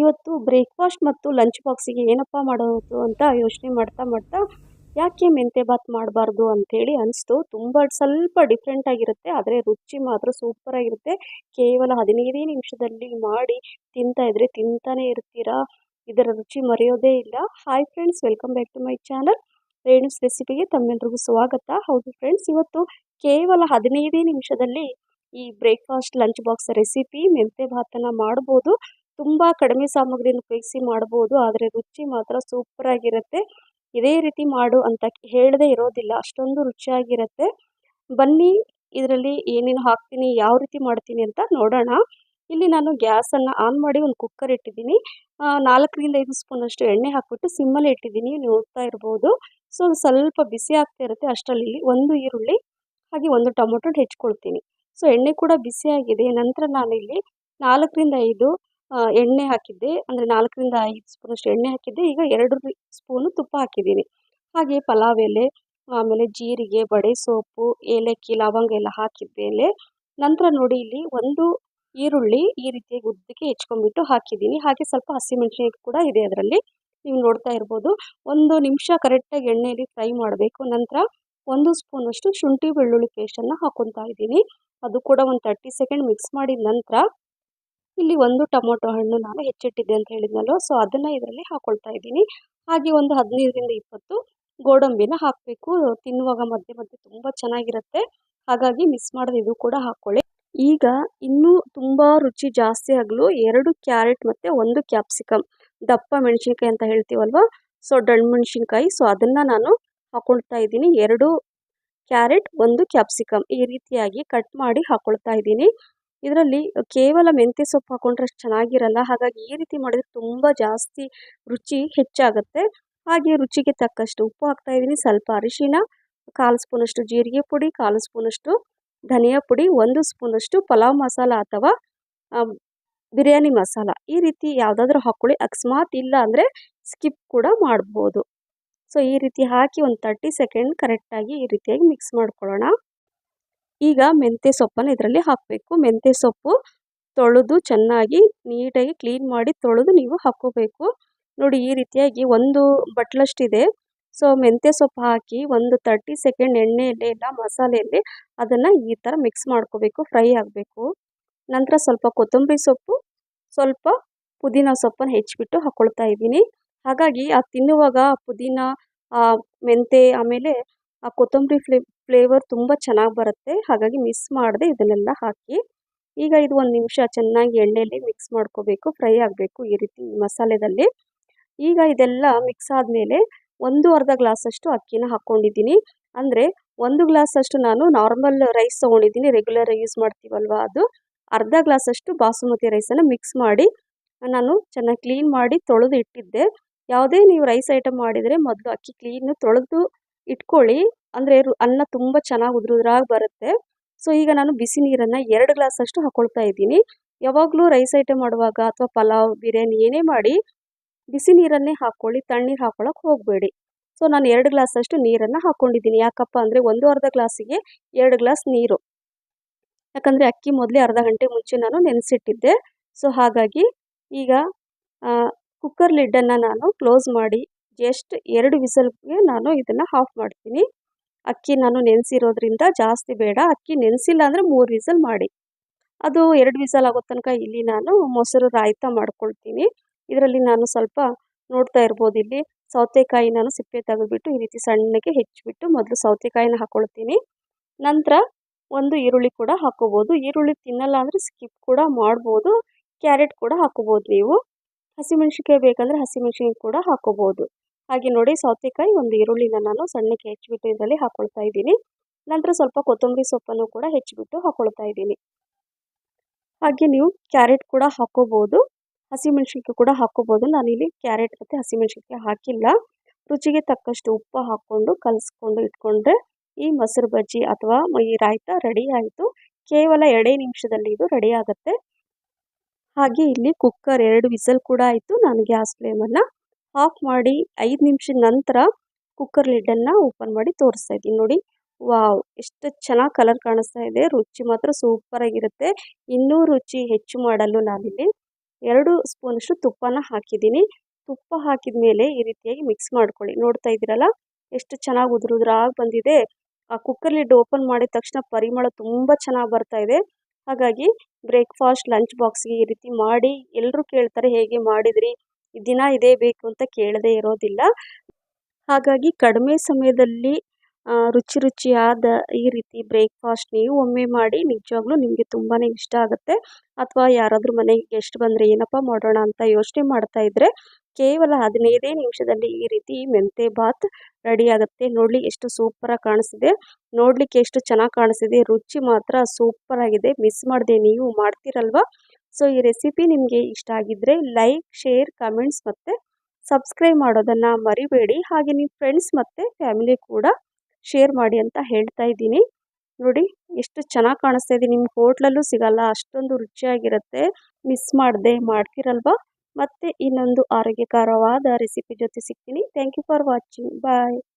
ಇವತ್ತು ಬ್ರೇಕ್ಫಾಸ್ಟ್ ಮತ್ತು ಲಂಚ್ ಬಾಕ್ಸಿಗೆ ಏನಪ್ಪ ಮಾಡೋದು ಅಂತ ಯೋಚನೆ ಮಾಡ್ತಾ ಮಾಡ್ತಾ ಯಾಕೆ ಮೆಂತ್ಯ ಬಾತ್ ಮಾಡಬಾರ್ದು ಅಂಥೇಳಿ ಅನಿಸ್ತು. ತುಂಬ ಸ್ವಲ್ಪ ಡಿಫ್ರೆಂಟ್ ಆಗಿರುತ್ತೆ, ಆದರೆ ರುಚಿ ಮಾತ್ರ ಸೂಪರ್ ಆಗಿರುತ್ತೆ. ಕೇವಲ ಹದಿನೈದೇ ನಿಮಿಷದಲ್ಲಿ ಮಾಡಿ ತಿಂತಾ ಇದ್ರೆ ತಿಂತಾನೆ ಇರ್ತೀರಾ? ಇದರ ರುಚಿ ಮರೆಯೋದೇ ಇಲ್ಲ. Hi friends, welcome back to my channel. Renu's ರೆಸಿಪಿಗೆ ತಮ್ಮೆಲ್ಲರಿಗೂ ಸ್ವಾಗತ. ಹೌದು ಫ್ರೆಂಡ್ಸ್, ಇವತ್ತು ಕೇವಲ ಹದಿನೈದೇ ನಿಮಿಷದಲ್ಲಿ ಈ ಬ್ರೇಕ್ಫಾಸ್ಟ್ ಲಂಚ್ ಬಾಕ್ಸ್ ರೆಸಿಪಿ ಮೆಂತ್ಯ ಭಾತನ ಮಾಡ್ಬೋದು. ತುಂಬ ಕಡಿಮೆ ಸಾಮಗ್ರಿಯನ್ನು ಉಪಯೋಗಿಸಿ ಮಾಡ್ಬೋದು, ಆದರೆ ರುಚಿ ಮಾತ್ರ ಸೂಪರ್ ಆಗಿರುತ್ತೆ. ಇದೇ ರೀತಿ ಮಾಡು ಅಂತ ಹೇಳದೇ ಇರೋದಿಲ್ಲ, ಅಷ್ಟೊಂದು ರುಚಿಯಾಗಿರುತ್ತೆ. ಬನ್ನಿ, ಇದರಲ್ಲಿ ಏನೇನು ಹಾಕ್ತೀನಿ, ಯಾವ ರೀತಿ ಮಾಡ್ತೀನಿ ಅಂತ ನೋಡೋಣ. ಇಲ್ಲಿ ನಾನು ಗ್ಯಾಸನ್ನು ಆನ್ ಮಾಡಿ ಒಂದು ಕುಕ್ಕರ್ ಇಟ್ಟಿದ್ದೀನಿ. ನಾಲ್ಕರಿಂದ ಐದು ಸ್ಪೂನಷ್ಟು ಎಣ್ಣೆ ಹಾಕ್ಬಿಟ್ಟು ಸಿಮ್ಮಲ್ಲಿ ಇಟ್ಟಿದ್ದೀನಿ ನೋಡ್ತಾ ಇರ್ಬೋದು. ಸೊ ಸ್ವಲ್ಪ ಬಿಸಿ ಆಗ್ತಾ ಇರುತ್ತೆ, ಅಷ್ಟರಲ್ಲಿ ಒಂದು ಈರುಳ್ಳಿ, ಹಾಗೆ ಒಂದು ಟೊಮೊಟೊ ಹೆಚ್ಕೊಳ್ತೀನಿ. ಸೊ, ಎಣ್ಣೆ ಕೂಡ ಬಿಸಿಯಾಗಿದೆ ನಂತರ ನಾನಿಲ್ಲಿ ನಾಲ್ಕರಿಂದ ಐದು ಎಣ್ಣೆ ಹಾಕಿದ್ದೆ. ಅಂದರೆ ನಾಲ್ಕರಿಂದ ಐದು ಸ್ಪೂನಷ್ಟು ಎಣ್ಣೆ ಹಾಕಿದ್ದೆ. ಈಗ ಎರಡು ಸ್ಪೂನು ತುಪ್ಪ ಹಾಕಿದ್ದೀನಿ. ಹಾಗೆ ಪಲಾವ್ ಎಲೆ, ಆಮೇಲೆ ಜೀರಿಗೆ ಬಡೆ ಸೋಪು, ಏಲಕ್ಕಿ, ಲವಂಗ ಎಲ್ಲ ಹಾಕಿದ್ದೇನೆ ನಂತರ ನೋಡಿ ಇಲ್ಲಿ ಒಂದು ಈರುಳ್ಳಿ ಈ ರೀತಿಯಾಗಿ ಉದ್ದಕ್ಕೆ ಹೆಚ್ಕೊಂಡ್ಬಿಟ್ಟು ಹಾಕಿದ್ದೀನಿ. ಹಾಗೆ ಸ್ವಲ್ಪ ಹಸಿಮೆಣಸಿನಕಾಯಿ ಕೂಡ ಇದೆ ಅದರಲ್ಲಿ. ನೀವು ನೋಡ್ತಾ ಇರ್ಬೋದು. ಒಂದು ನಿಮಿಷ ಕರೆಕ್ಟಾಗಿ ಎಣ್ಣೆಯಲ್ಲಿ ಫ್ರೈ ಮಾಡಬೇಕು. ನಂತರ ಒಂದು ಸ್ಪೂನಷ್ಟು ಶುಂಠಿ ಬೆಳ್ಳುಳ್ಳಿ ಪೇಸ್ಟನ್ನು ಹಾಕೊತಾ ಇದ್ದೀನಿ. ಅದು ಕೂಡ ಒಂದು ತರ್ಟಿ ಸೆಕೆಂಡ್ ಮಿಕ್ಸ್ ಮಾಡಿದ ನಂತರ ಇಲ್ಲಿ ಒಂದು ಟೊಮೊಟೊ ಹಣ್ಣು ನಾನು ಹೆಚ್ಚಿಟ್ಟಿದ್ದೆ ಅಂತ ಹೇಳಿದ್ನಲ್ಲ ಸೊ ಅದನ್ನು ಇದರಲ್ಲಿ ಹಾಕ್ಕೊಳ್ತಾ ಇದ್ದೀನಿ. ಹಾಗೆ ಒಂದು ಹದಿನೈದರಿಂದ ಇಪ್ಪತ್ತು ಗೋಡಂಬಿನ ಹಾಕಬೇಕು. ತಿನ್ನುವಾಗ ಮಧ್ಯೆ ಮಧ್ಯೆ ತುಂಬ ಚೆನ್ನಾಗಿರುತ್ತೆ. ಹಾಗಾಗಿ ಮಿಸ್ ಮಾಡದೆ ಇದು ಕೂಡ ಹಾಕ್ಕೊಳ್ಳಿ ಈಗ ಇನ್ನೂ ತುಂಬ ರುಚಿ ಜಾಸ್ತಿ ಆಗಲು ಎರಡು ಕ್ಯಾರೆಟ್ ಮತ್ತು ಒಂದು ಕ್ಯಾಪ್ಸಿಕಮ್. ದಪ್ಪ ಮೆಣಸಿನ್ಕಾಯಿ ಅಂತ ಹೇಳ್ತೀವಲ್ವ ಸೊ ಡಣ್ ಮೆಣಸಿನ್ಕಾಯಿ ಸೊ ಅದನ್ನು ನಾನು ಹಾಕ್ಕೊಳ್ತಾ ಇದ್ದೀನಿ. ಎರಡು ಕ್ಯಾರೆಟ್, ಒಂದು ಕ್ಯಾಪ್ಸಿಕಮ್ ಈ ರೀತಿಯಾಗಿ ಕಟ್ ಮಾಡಿ ಹಾಕ್ಕೊಳ್ತಾ ಇದ್ದೀನಿ. ಇದರಲ್ಲಿ ಕೇವಲ ಮೆಂತ್ಯ ಸೊಪ್ಪು ಹಾಕೊಂಡ್ರೆ ಅಷ್ಟು ಚೆನ್ನಾಗಿರಲ್ಲ. ಹಾಗಾಗಿ ಈ ರೀತಿ ಮಾಡಿದ್ರೆ ತುಂಬ ಜಾಸ್ತಿ ರುಚಿ ಹೆಚ್ಚಾಗುತ್ತೆ. ಹಾಗೆ ರುಚಿಗೆ ತಕ್ಕಷ್ಟು ಉಪ್ಪು ಹಾಕ್ತಾ ಇದ್ದೀನಿ. ಸ್ವಲ್ಪ ಅರಿಶಿನ, ಕಾಲು ಸ್ಪೂನಷ್ಟು ಜೀರಿಗೆ ಪುಡಿ, ಕಾಲು ಸ್ಪೂನಷ್ಟು ಧನಿಯಾ ಪುಡಿ, ಒಂದು ಸ್ಪೂನಷ್ಟು ಪಲಾವ್ ಮಸಾಲ ಅಥವಾ ಬಿರಿಯಾನಿ ಮಸಾಲ. ಈ ರೀತಿ ಯಾವುದಾದ್ರೂ ಹಾಕ್ಕೊಳ್ಳಿ ಅಕಸ್ಮಾತ್ ಇಲ್ಲ ಅಂದರೆ ಸ್ಕಿಪ್ ಕೂಡ ಮಾಡ್ಬೋದು. ಸೊ, ಈ ರೀತಿ ಹಾಕಿ ಒಂದು ತರ್ಟಿ ಸೆಕೆಂಡ್ ಕರೆಕ್ಟಾಗಿ ಈ ರೀತಿಯಾಗಿ ಮಿಕ್ಸ್ ಮಾಡ್ಕೊಳ್ಳೋಣ. ಈಗ ಮೆಂತ್ಯ ಸೊಪ್ಪನ್ನು ಇದರಲ್ಲಿ ಹಾಕಬೇಕು. ಮೆಂತ್ಯ ಸೊಪ್ಪು ತೊಳೆದು ಚೆನ್ನಾಗಿ ನೀಟಾಗಿ ಕ್ಲೀನ್ ಮಾಡಿ ತೊಳೆದು ನೀವು ಹಾಕ್ಕೋಬೇಕು. ನೋಡಿ, ಈ ರೀತಿಯಾಗಿ ಒಂದು ಬಟ್ಲಷ್ಟಿದೆ. ಸೊ, ಮೆಂತ್ಯ ಸೊಪ್ಪು ಹಾಕಿ ಒಂದು ತರ್ಟಿ ಸೆಕೆಂಡ್ ಎಣ್ಣೆಯಲ್ಲಿ ಇಲ್ಲ ಮಸಾಲೆಯಲ್ಲಿ ಅದನ್ನು ಈ ಥರ ಮಿಕ್ಸ್ ಮಾಡ್ಕೋಬೇಕು ಫ್ರೈ ಆಗಬೇಕು. ನಂತರ ಸ್ವಲ್ಪ ಕೊತ್ತಂಬರಿ ಸೊಪ್ಪು, ಸ್ವಲ್ಪ ಪುದೀನ ಸೊಪ್ಪನ್ನು ಹೆಚ್ಚಿಬಿಟ್ಟು ಹಾಕ್ಕೊಳ್ತಾ ಇದ್ದೀನಿ. ಹಾಗಾಗಿ ಆ ತಿನ್ನುವಾಗ ಪುದೀನ ಮೆಂತ್ಯ ಆಮೇಲೆ ಆ ಕೊತ್ತಂಬರಿ ಫ್ಲೇ, ಫ್ಲೇವರ್ ತುಂಬ ಚೆನ್ನಾಗಿ ಬರುತ್ತೆ. ಹಾಗಾಗಿ ಮಿಸ್ ಮಾಡದೆ ಇದನ್ನೆಲ್ಲ ಹಾಕಿ, ಈಗ ಇದು ಒಂದು ನಿಮಿಷ ಚೆನ್ನಾಗಿ ಎಣ್ಣೆಯಲ್ಲಿ ಮಿಕ್ಸ್ ಮಾಡ್ಕೋಬೇಕು. ಫ್ರೈ ಆಗಬೇಕು ಈ ರೀತಿ ಮಸಾಲೆದಲ್ಲಿ. ಈಗ ಇದೆಲ್ಲ ಮಿಕ್ಸ್ ಆದಮೇಲೆ ಒಂದು ಅರ್ಧ ಗ್ಲಾಸಷ್ಟು ಅಕ್ಕಿನ ಹಾಕ್ಕೊಂಡಿದ್ದೀನಿ ಅಂದರೆ ಒಂದು ಗ್ಲಾಸಷ್ಟು ನಾನು ನಾರ್ಮಲ್ ರೈಸ್ ತೊಗೊಂಡಿದ್ದೀನಿ. ರೆಗ್ಯುಲರ್ ಯೂಸ್ ಮಾಡ್ತೀವಲ್ವ ಅದು. ಅರ್ಧ ಗ್ಲಾಸಷ್ಟು ಬಾಸುಮತಿ ರೈಸನ್ನು ಮಿಕ್ಸ್ ಮಾಡಿ, ನಾನು ಚೆನ್ನಾಗಿ ಕ್ಲೀನ್ ಮಾಡಿ ತೊಳೆದು ಇಟ್ಟಿದ್ದೆ. ಯಾವುದೇ ನೀವು ರೈಸ್ ಐಟಮ್ ಮಾಡಿದರೆ ಮೊದಲು ಅಕ್ಕಿ ಕ್ಲೀನು ತೊಳೆದು ಇಟ್ಕೊಳ್ಳಿ. ಅಂದರೆ ಅನ್ನ ತುಂಬ ಚೆನ್ನಾಗಿ ಉದುರುದ್ರಾಗಿ ಬರುತ್ತೆ. ಸೊ, ಈಗ ನಾನು ಬಿಸಿ ನೀರನ್ನು ಎರಡು ಗ್ಲಾಸಷ್ಟು ಹಾಕ್ಕೊಳ್ತಾ ಇದ್ದೀನಿ. ಯಾವಾಗಲೂ ರೈಸ್ ಐಟಮ್ ಮಾಡುವಾಗ ಅಥವಾ ಪಲಾವ್, ಬಿರಿಯಾನಿ ಏನೇ ಮಾಡಿ ಬಿಸಿ ನೀರನ್ನೇ ಹಾಕ್ಕೊಳ್ಳಿ ತಣ್ಣೀರು ಹಾಕ್ಕೊಳ್ಳೋಕೆ ಹೋಗಬೇಡಿ. ಸೊ, ನಾನು ಎರಡು ಗ್ಲಾಸಷ್ಟು ನೀರನ್ನು ಹಾಕ್ಕೊಂಡಿದ್ದೀನಿ ಯಾಕಪ್ಪ ಅಂದರೆ ಒಂದು ಅರ್ಧ ಗ್ಲಾಸಿಗೆ ಎರಡು ಗ್ಲಾಸ್ ನೀರು. ಯಾಕಂದರೆ ಅಕ್ಕಿ ಮೊದಲೇ ಅರ್ಧ ಗಂಟೆ ಮುಂಚೆ ನಾನು ನೆನೆಸಿಟ್ಟಿದ್ದೆ. ಸೊ, ಹಾಗಾಗಿ ಈಗ ಕುಕ್ಕರ್ ಲಿಡ್ಡನ್ನು ನಾನು ಕ್ಲೋಸ್ ಮಾಡಿ ಜಸ್ಟ್ ಎರಡು ವಿಸಲ್ಗೆ ನಾನು ಇದನ್ನು ಆಫ್ ಮಾಡ್ತೀನಿ. ಅಕ್ಕಿ ನಾನು ನೆನೆಸಿರೋದ್ರಿಂದ ಜಾಸ್ತಿ ಬೇಡ. ಅಕ್ಕಿ ನೆನೆಸಿಲ್ಲ ಅಂದರೆ ಮೂರು ವಿಸಲ್ ಮಾಡಿ. ಅದು ಎರಡು ವಿಸಲ್ ಆಗೋ ತನಕ ಇಲ್ಲಿ ನಾನು ಮೊಸರು ರಾಯ್ತ ಮಾಡ್ಕೊಳ್ತೀನಿ. ಇದರಲ್ಲಿ ನಾನು ಸ್ವಲ್ಪ ನೋಡ್ತಾ ಇರ್ಬೋದು ಇಲ್ಲಿ. ಸೌತೆಕಾಯಿ ನಾನು ಸಿಪ್ಪೆ ತೆಗೆದುಬಿಟ್ಟು ಈ ರೀತಿ ಸಣ್ಣಗೆ ಹೆಚ್ಚಿಬಿಟ್ಟು ಮೊದಲು ಸೌತೆಕಾಯಿನ ಹಾಕ್ಕೊಳ್ತೀನಿ ನಂತರ ಒಂದು ಈರುಳ್ಳಿ ಕೂಡ ಹಾಕೋಬೋದು. ಈರುಳ್ಳಿ ತಿನ್ನಲ್ಲ ಅಂದರೆ ಸ್ಕಿಪ್ ಕೂಡ ಮಾಡ್ಬೋದು. ಕ್ಯಾರೆಟ್ ಕೂಡ ಹಾಕೋಬೋದು ನೀವು. ಹಸಿಮೆಣ್ಸಿನ್ಕಾಯಿ ಬೇಕಂದರೆ ಹಸಿಮೆಣ್ಸಿನ್ಕಾಯಿ ಕೂಡ ಹಾಕ್ಕೋಬೋದು ಹಾಗೆ ನೋಡಿ ಸೌತೆಕಾಯಿ ಒಂದು ಈರುಳ್ಳಿನ ನಾನು ಸಣ್ಣಕ್ಕೆ ಹೆಚ್ಚಿಬಿಟ್ಟು ಇದರಲ್ಲಿ ಹಾಕ್ಕೊಳ್ತಾ ಇದ್ದೀನಿ. ನಂತರ ಸ್ವಲ್ಪ ಕೊತ್ತಂಬರಿ ಸೊಪ್ಪನ್ನು ಕೂಡ ಹೆಚ್ಚಿಬಿಟ್ಟು ಹಾಕ್ಕೊಳ್ತಾ ಇದ್ದೀನಿ. ಹಾಗೆ ನೀವು ಕ್ಯಾರೆಟ್ ಕೂಡ ಹಾಕ್ಕೋಬೋದು ಹಸಿಮೆಣ್ಸಿನ್ಕಾಯಿ ಕೂಡ ಹಾಕ್ಕೋಬೋದು ನಾನಿಲ್ಲಿ ಕ್ಯಾರೆಟ್ ಮತ್ತು ಹಸಿಮೆಣ್ಸಿನ್ಕಾಯಿ ಹಾಕಿಲ್ಲ. ರುಚಿಗೆ ತಕ್ಕಷ್ಟು ಉಪ್ಪು ಹಾಕ್ಕೊಂಡು ಕಲಸ್ಕೊಂಡು ಇಟ್ಕೊಂಡ್ರೆ ಈ ಮೊಸರು ಬಜ್ಜಿ ಅಥವಾ ಈ ರಾಯ್ತ ರೆಡಿ ಆಯಿತು. ಕೇವಲ ಎರಡೇ ನಿಮಿಷದಲ್ಲಿ ಇದು ರೆಡಿ ಆಗುತ್ತೆ. ಹಾಗೆ ಇಲ್ಲಿ ಕುಕ್ಕರ್ ಎರಡು ವಿಸಲ್ ಕೂಡ ಆಯಿತು. ನಾನು ಗ್ಯಾಸ್ ಫ್ಲೇಮನ್ನು ಆಫ್ ಮಾಡಿ ಐದು ನಿಮಿಷದ ನಂತರ ಕುಕ್ಕರ್ ಲಿಡ್ಡನ್ನು ಓಪನ್ ಮಾಡಿ ತೋರಿಸ್ತಾ ಇದ್ದೀನಿ. ನೋಡಿ, ವಾವ್, ಎಷ್ಟು ಚೆನ್ನಾಗಿ ಕಲರ್ ಕಾಣಿಸ್ತಾ ಇದೆ. ರುಚಿ ಮಾತ್ರ ಸೂಪರಾಗಿರುತ್ತೆ ಇನ್ನೂ ರುಚಿ ಹೆಚ್ಚು ಮಾಡಲು ನಾನಿಲ್ಲಿ ಎರಡು ಸ್ಪೂನಷ್ಟು ತುಪ್ಪನ ಹಾಕಿದ್ದೀನಿ. ತುಪ್ಪ ಹಾಕಿದ ಮೇಲೆ ಈ ರೀತಿಯಾಗಿ ಮಿಕ್ಸ್ ಮಾಡ್ಕೊಳ್ಳಿ. ನೋಡ್ತಾ ಇದ್ದೀರಲ್ಲ, ಎಷ್ಟು ಚೆನ್ನಾಗಿ ಉದುರು ಉದುರಾಗಿ ಬಂದಿದೆ. ಆ ಕುಕ್ಕರ್ ಲಿಡ್ ಓಪನ್ ಮಾಡಿದ ತಕ್ಷಣ ಪರಿಮಳ ತುಂಬ ಚೆನ್ನಾಗಿ ಬರ್ತಾ ಇದೆ. ಹಾಗಾಗಿ ಬ್ರೇಕ್ಫಾಸ್ಟ್ ಲಂಚ್ ಬಾಕ್ಸ್ಗೆ ಈ ರೀತಿ ಮಾಡಿ ಎಲ್ಲರೂ ಕೇಳ್ತಾರೆ, ಹೇಗೆ ಮಾಡಿದ್ರಿ? ದಿನ ಇದೇ ಬೇಕು ಅಂತ ಕೇಳದೇ ಇರೋದಿಲ್ಲ. ಹಾಗಾಗಿ ಕಡಿಮೆ ಸಮಯದಲ್ಲಿ ರುಚಿ ರುಚಿಯಾದ ಈ ರೀತಿ ಬ್ರೇಕ್ಫಾಸ್ಟ್ ನೀವು ಒಮ್ಮೆ ಮಾಡಿ ನಿಜವಾಗ್ಲೂ ನಿಮಗೆ ತುಂಬಾ ಇಷ್ಟ ಆಗುತ್ತೆ. ಅಥವಾ ಯಾರಾದರೂ ಮನೆಗೆ ಗೆಸ್ಟ್ ಬಂದರೆ ಏನಪ್ಪ ಮಾಡೋಣ ಅಂತ ಯೋಚನೆ ಮಾಡ್ತಾ ಇದ್ದರೆ ಕೇವಲ ಹದಿನೈದೇ ನಿಮಿಷದಲ್ಲಿ ಈ ರೀತಿ ಮೆಂತೆ ಬಾತ್ ರೆಡಿ ಆಗುತ್ತೆ. ನೋಡಲಿ ಎಷ್ಟು ಸೂಪರಾಗಿ ಕಾಣಿಸಿದೆ ನೋಡಲಿಕ್ಕೆ ಎಷ್ಟು ಚೆನ್ನಾಗಿ ಕಾಣಿಸಿದೆ ರುಚಿ ಮಾತ್ರ ಸೂಪರಾಗಿದೆ ಮಿಸ್ ಮಾಡಿದೆ ನೀವು ಮಾಡ್ತೀರಲ್ವ? ಸೊ, ಈ ರೆಸಿಪಿ ನಿಮಗೆ ಇಷ್ಟ ಆಗಿದ್ದರೆ ಲೈಕ್ ಶೇರ್ ಕಮೆಂಟ್ಸ್ ಮತ್ತು ಸಬ್ಸ್ಕ್ರೈಬ್ ಮಾಡೋದನ್ನು ಮರಿಬೇಡಿ. ಹಾಗೆ ನಿಮ್ಮ ಫ್ರೆಂಡ್ಸ್ ಮತ್ತು ಫ್ಯಾಮಿಲಿ ಕೂಡ ಶೇರ್ ಮಾಡಿ ಅಂತ ಹೇಳ್ತಾ ಇದ್ದೀನಿ. ನೋಡಿ, ಎಷ್ಟು ಚೆನ್ನಾಗಿ ಕಾಣಿಸ್ತಾ ಇದೆ. ನಿಮ್ಮ ಹೋಟ್ಲಲ್ಲೂ ಸಿಗಲ್ಲ, ಅಷ್ಟೊಂದು ರುಚಿಯಾಗಿರುತ್ತೆ. ಮಿಸ್ ಮಾಡದೆ, ಮಾಡ್ತೀರಲ್ವ? ಮತ್ತೆ ಇನ್ನೊಂದು ಆರೋಗ್ಯಕರವಾದ ರೆಸಿಪಿ ಜೊತೆ ಸಿಗ್ತೀನಿ. Thank you for watching bye